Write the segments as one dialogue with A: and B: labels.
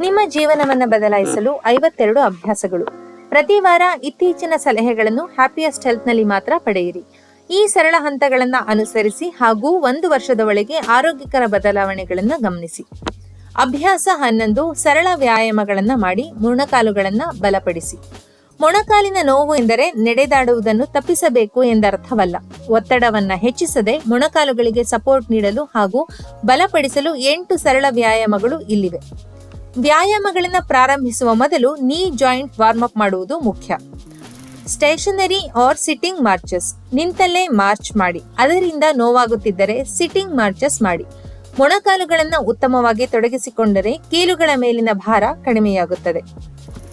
A: ನಿಮ್ಮ ಜೀವನವನ್ನು ಬದಲಾಯಿಸಲು ಐವತ್ತೆರಡು ಅಭ್ಯಾಸಗಳು. ಪ್ರತಿ ವಾರ ಇತ್ತೀಚಿನ ಸಲಹೆಗಳನ್ನು ಹ್ಯಾಪಿಯೆಸ್ಟ್ ಹೆಲ್ತ್ನಲ್ಲಿ ಮಾತ್ರ ಪಡೆಯಿರಿ. ಈ ಸರಳ ಹಂತಗಳನ್ನು ಅನುಸರಿಸಿ ಹಾಗೂ ಒಂದು ವರ್ಷದ ಒಳಗೆ ಆರೋಗ್ಯಕರ ಬದಲಾವಣೆಗಳನ್ನು ಗಮನಿಸಿ. ಅಭ್ಯಾಸ ಹನ್ನೊಂದು ಸರಳ ವ್ಯಾಯಾಮಗಳನ್ನು ಮಾಡಿ ಮೊಣಕಾಲುಗಳನ್ನು ಬಲಪಡಿಸಿ. ಮೊಣಕಾಲಿನ ನೋವು ಎಂದರೆ ನಡೆದಾಡುವುದನ್ನು ತಪ್ಪಿಸಬೇಕು ಎಂದರ್ಥವಲ್ಲ. ಒತ್ತಡವನ್ನ ಹೆಚ್ಚಿಸದೆ ಮೊಣಕಾಲುಗಳಿಗೆ ಸಪೋರ್ಟ್ ನೀಡಲು ಹಾಗೂ ಬಲಪಡಿಸಲು ಎಂಟು ಸರಳ ವ್ಯಾಯಾಮಗಳು ಇಲ್ಲಿವೆ. ವ್ಯಾಯಾಮಗಳನ್ನು ಪ್ರಾರಂಭಿಸುವ ಮೊದಲು ನೀ ಜಾಯಿಂಟ್ ವಾರ್ಮ್ ಅಪ್ ಮಾಡುವುದು ಮುಖ್ಯ. ಸ್ಟೇಷನರಿ ಆರ್ ಸಿಟ್ಟಿಂಗ್ ಮಾರ್ಚಸ್ ನಿಂತಲ್ಲೇ ಮಾರ್ಚ್ ಮಾಡಿ. ಅದರಿಂದ ನೋವಾಗುತ್ತಿದ್ದರೆ ಸಿಟ್ಟಿಂಗ್ ಮಾರ್ಚಸ್ ಮಾಡಿ. ಮೊಣಕಾಲುಗಳನ್ನು ಉತ್ತಮವಾಗಿ ತೊಡಗಿಸಿಕೊಂಡರೆ ಕೀಲುಗಳ ಮೇಲಿನ ಭಾರ ಕಡಿಮೆಯಾಗುತ್ತದೆ.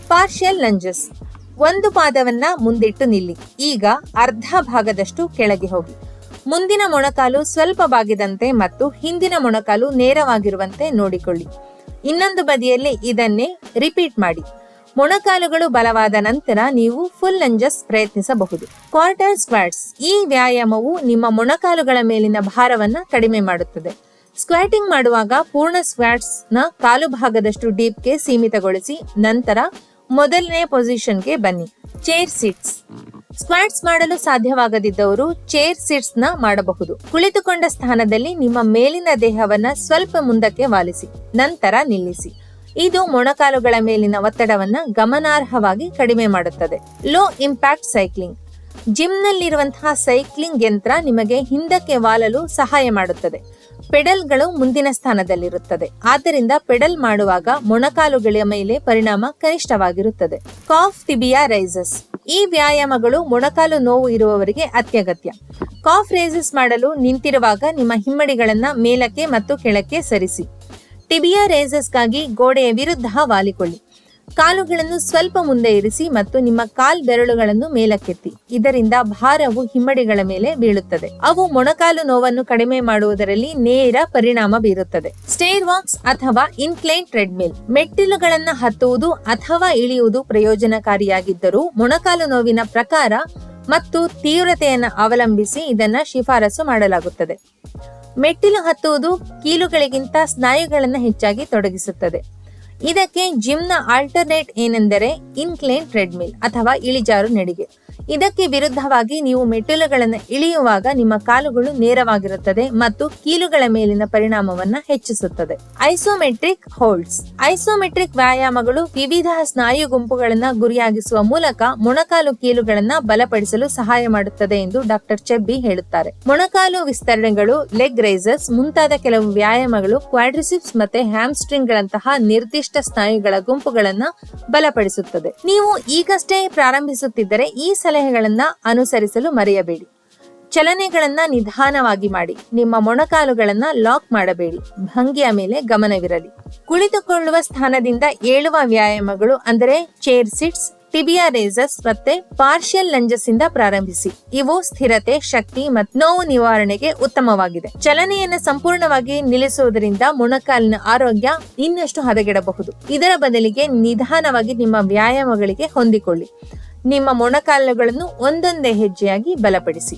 A: ಪಾರ್ಷಿಯಲ್ ಲಂಜಸ್ ಒಂದು ಪಾದವನ್ನ ಮುಂದಿಟ್ಟು ನಿಲ್ಲಿ. ಈಗ ಅರ್ಧ ಭಾಗದಷ್ಟು ಕೆಳಗೆ ಹೋಗಿ. ಮುಂದಿನ ಮೊಣಕಾಲು ಸ್ವಲ್ಪ ಬಾಗಿದಂತೆ ಮತ್ತು ಹಿಂದಿನ ಮೊಣಕಾಲು ನೇರವಾಗಿರುವಂತೆ ನೋಡಿಕೊಳ್ಳಿ. ಇನ್ನೊಂದು ಬದಿಯಲ್ಲಿ ಇದನ್ನೇ ರಿಪೀಟ್ ಮಾಡಿ. ಮೊಣಕಾಲುಗಳು ಬಲವಾದ ನಂತರ ನೀವು ಫುಲ್ ಲಂಜಸ್ ಪ್ರಯತ್ನಿಸಬಹುದು. ಕ್ವಾರ್ಟರ್ ಸ್ಕ್ವಾಟ್ಸ್ ಈ ವ್ಯಾಯಾಮವು ನಿಮ್ಮ ಮೊಣಕಾಲುಗಳ ಮೇಲಿನ ಭಾರವನ್ನು ಕಡಿಮೆ ಮಾಡುತ್ತದೆ. ಸ್ಕ್ವಾಟಿಂಗ್ ಮಾಡುವಾಗ ಪೂರ್ಣ ಸ್ಕ್ವಾಟ್ಸ್ನ ಕಾಲು ಭಾಗದಷ್ಟು ಡೀಪ್ಗೆ ಸೀಮಿತಗೊಳಿಸಿ ನಂತರ ಮೊದಲನೇ ಪೊಸಿಷನ್ಗೆ ಬನ್ನಿ. ಚೇರ್ ಸಿಟ್ಸ್ ಸ್ಕ್ವಾಟ್ಸ್ ಮಾಡಲು ಸಾಧ್ಯವಾಗದಿದ್ದವರು ಚೇರ್ ಸಿಟ್ಸ್ನ ಮಾಡಬಹುದು. ಕುಳಿತುಕೊಂಡ ಸ್ಥಾನದಲ್ಲಿ ನಿಮ್ಮ ಮೇಲಿನ ದೇಹವನ್ನ ಸ್ವಲ್ಪ ಮುಂದಕ್ಕೆ ವಾಲಿಸಿ, ನಂತರ ನಿಲ್ಲಿಸಿ. ಇದು ಮೊಣಕಾಲುಗಳ ಮೇಲಿನ ಒತ್ತಡವನ್ನ ಗಮನಾರ್ಹವಾಗಿ ಕಡಿಮೆ ಮಾಡುತ್ತದೆ. Low impact cycling. ಜಿಮ್ನಲ್ಲಿರುವಂತಹ ಸೈಕ್ಲಿಂಗ್ ಯಂತ್ರ ನಿಮಗೆ ಹಿಂದಕ್ಕೆ ವಾಲಲು ಸಹಾಯ ಮಾಡುತ್ತದೆ. ಪೆಡಲ್ಗಳು ಮುಂದಿನ ಸ್ಥಾನದಲ್ಲಿರುತ್ತದೆ. ಆದ್ದರಿಂದ ಪೆಡಲ್ ಮಾಡುವಾಗ ಮೊಣಕಾಲುಗಳ ಮೇಲೆ ಪರಿಣಾಮ ಕನಿಷ್ಠವಾಗಿರುತ್ತದೆ. Calf tibia rises. ಈ ವ್ಯಾಯಾಮಗಳು ಮೊಣಕಾಲು ನೋವು ಇರುವವರಿಗೆ ಅತ್ಯಗತ್ಯ. ಕಾಫ್ ರೇಸಸ್ ಮಾಡಲು ನಿಂತಿರುವಾಗ ನಿಮ್ಮ ಹಿಮ್ಮಡಿಗಳನ್ನ ಮೇಲಕ್ಕೆ ಮತ್ತು ಕೆಳಕ್ಕೆ ಸರಿಸಿ. ಟಿಬಿಯಾ ರೇಸಸ್ಗಾಗಿ ಗೋಡೆಯ ವಿರುದ್ಧ ವಾಲಿಕೊಳ್ಳಿ. ಕಾಲುಗಳನ್ನು ಸ್ವಲ್ಪ ಮುಂದೆ ಇರಿಸಿ ಮತ್ತು ನಿಮ್ಮ ಕಾಲ್ ಬೆರಳುಗಳನ್ನು ಮೇಲಕ್ಕೆತ್ತಿ. ಇದರಿಂದ ಭಾರವು ಹಿಮ್ಮಡಿಗಳ ಮೇಲೆ ಬೀಳುತ್ತದೆ. ಅವು ಮೊಣಕಾಲು ನೋವನ್ನು ಕಡಿಮೆ ಮಾಡುವುದರಲ್ಲಿ ನೇರ ಪರಿಣಾಮ ಬೀರುತ್ತದೆ. ಸ್ಟೇರ್ ವಾಕ್ಸ್ ಅಥವಾ ಇನ್ಕ್ಲೈನ್ ಟ್ರೆಡ್ಮಿಲ್. ಮೆಟ್ಟಿಲುಗಳನ್ನು ಹತ್ತುವುದು ಅಥವಾ ಇಳಿಯುವುದು ಪ್ರಯೋಜನಕಾರಿಯಾಗಿದ್ದರೂ ಮೊಣಕಾಲು ನೋವಿನ ಪ್ರಕಾರ ಮತ್ತು ತೀವ್ರತೆಯನ್ನು ಅವಲಂಬಿಸಿ ಇದನ್ನ ಶಿಫಾರಸು ಮಾಡಲಾಗುತ್ತದೆ. ಮೆಟ್ಟಿಲು ಹತ್ತುವುದು ಕೀಲುಗಳಿಗಿಂತ ಸ್ನಾಯುಗಳನ್ನು ಹೆಚ್ಚಾಗಿ ತೊಡಗಿಸುತ್ತದೆ. ಇದಕ್ಕೆ ಜಿಮ್ನ ಆಲ್ಟರ್ನೇಟ್ ಏನೆಂದರೆ ಇನ್ಕ್ಲೇನ್ ಟ್ರೆಡ್ಮಿಲ್ ಅಥವಾ ಇಳಿಜಾರು ನಡಿಗೆ. ಇದಕ್ಕೆ ವಿರುದ್ಧವಾಗಿ ನೀವು ಮೆಟ್ಟಿಲುಗಳನ್ನು ಇಳಿಯುವಾಗ ನಿಮ್ಮ ಕಾಲುಗಳು ನೇರವಾಗಿರುತ್ತದೆ ಮತ್ತು ಕೀಲುಗಳ ಮೇಲಿನ ಪರಿಣಾಮವನ್ನು ಹೆಚ್ಚಿಸುತ್ತದೆ. ಐಸೋಮೆಟ್ರಿಕ್ ಹೋಲ್ಡ್ಸ್ ಐಸೋಮೆಟ್ರಿಕ್ ವ್ಯಾಯಾಮಗಳು ವಿವಿಧ ಸ್ನಾಯು ಗುಂಪುಗಳನ್ನ ಗುರಿಯಾಗಿಸುವ ಮೂಲಕ ಮೊಣಕಾಲು ಕೀಲುಗಳನ್ನ ಬಲಪಡಿಸಲು ಸಹಾಯ ಮಾಡುತ್ತದೆ ಎಂದು ಡಾಕ್ಟರ್ ಚೆಬ್ಬಿ ಹೇಳುತ್ತಾರೆ. ಮೊಣಕಾಲು ವಿಸ್ತರಣೆಗಳು ಲೆಗ್ ರೈಸರ್ಸ್ ಮುಂತಾದ ಕೆಲವು ವ್ಯಾಯಾಮಗಳು ಕ್ವಾಡ್ರಿಸಿಪ್ಸ್ ಮತ್ತೆ ಹ್ಯಾಮ್ಸ್ಟ್ರಿಂಗ್ ಗಳಂತಹ ನಿರ್ದಿಷ್ಟ ಸ್ನಾಯುಗಳ ಗುಂಪುಗಳನ್ನು ಬಲಪಡಿಸುತ್ತದೆ. ನೀವು ಈಗಷ್ಟೇ ಪ್ರಾರಂಭಿಸುತ್ತಿದ್ದರೆ ಈ ಸಲಹೆಗಳನ್ನ ಅನುಸರಿಸಲು ಮರೆಯಬೇಡಿ. ಚಲನೆಗಳನ್ನ ನಿಧಾನವಾಗಿ ಮಾಡಿ, ನಿಮ್ಮ ಮೊಣಕಾಲುಗಳನ್ನ ಲಾಕ್ ಮಾಡಬೇಡಿ, ಭಂಗಿಯ ಮೇಲೆ ಗಮನವಿರಲಿ. ಕುಳಿತುಕೊಳ್ಳುವ ಸ್ಥಾನದಿಂದ ಏಳುವ ವ್ಯಾಯಾಮಗಳು ಅಂದರೆ ಚೇರ್ ಸಿಟ್ಸ್ ಟಿಬಿಯಾ ರೇಸಸ್ ಮತ್ತೆ ಪಾರ್ಷಿಯಲ್ ಲಂಜಸ್ ಪ್ರಾರಂಭಿಸಿ. ಇವು ಸ್ಥಿರತೆ, ಶಕ್ತಿ ಮತ್ತು ನೋವು ನಿವಾರಣೆಗೆ ಉತ್ತಮವಾಗಿದೆ. ಚಲನೆಯನ್ನು ಸಂಪೂರ್ಣವಾಗಿ ನಿಲ್ಲಿಸುವುದರಿಂದ ಮೊಣಕಾಲಿನ ಆರೋಗ್ಯ ಇನ್ನಷ್ಟು ಹದಗೆಡಬಹುದು. ಇದರ ಬದಲಿಗೆ ನಿಧಾನವಾಗಿ ನಿಮ್ಮ ವ್ಯಾಯಾಮಗಳಿಗೆ ಹೊಂದಿಕೊಳ್ಳಿ. ನಿಮ್ಮ ಮೊಣಕಾಲುಗಳನ್ನು ಒಂದೊಂದೇ ಹೆಜ್ಜೆಯಾಗಿ ಬಲಪಡಿಸಿ.